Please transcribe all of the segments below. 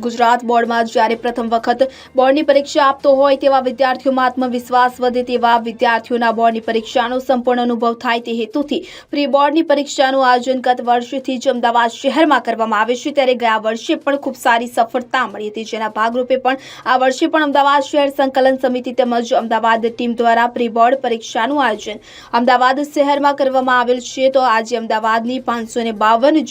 ગુજરાત બોર્ડમાં જ્યારે પ્રથમ વખત બોર્ડની પરીક્ષા આપતો હોય તેવા વિદ્યાર્થીઓમાં આત્મવિશ્વાસ વધે તેવા વિદ્યાર્થીઓના બોર્ડની પરીક્ષાનો સંપૂર્ણ અનુભવ થાય તે હેતુથી પ્રી બોર્ડની પરીક્ષાનું આયોજન ગત વર્ષથી જ અમદાવાદ શહેરમાં કરવામાં આવે છે. ત્યારે ગયા વર્ષે પણ ખૂબ સારી સફળતા મળી હતી. જેના ભાગરૂપે પણ આ વર્ષે પણ અમદાવાદ શહેર સંકલન સમિતિ તેમજ અમદાવાદ ટીમ દ્વારા પ્રી બોર્ડ પરીક્ષાનું આયોજન અમદાવાદ શહેરમાં કરવામાં આવેલ છે. તો આજે અમદાવાદની પાંચસો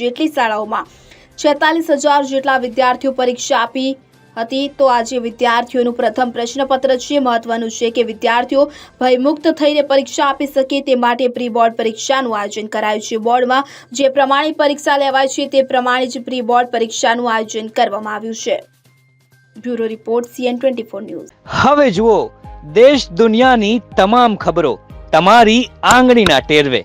જેટલી શાળાઓમાં છેતાલીસ હજાર જેટલા વિદ્યાર્થીઓ પરીક્ષા આપી હતી. તો આજે વિદ્યાર્થીઓનું પ્રથમ પ્રશ્નપત્ર છે. મહત્વનું છે કે વિદ્યાર્થીઓ ભયમુક્ત થઈને પરીક્ષા આપી શકે તે માટે પ્રી બોર્ડ પરીક્ષાનું આયોજન કરાયું છે. બોર્ડમાં જે પ્રમાણે પરીક્ષા લેવાય છે તે પ્રમાણે જ પ્રી બોર્ડ પરીક્ષાનું આયોજન કરવામાં આવ્યું છે. Bureau report CN twenty four news. હવે જુઓ, દેશ દુનિયાની તમામ ખબરો તમારી આંગળીના ટેરવે.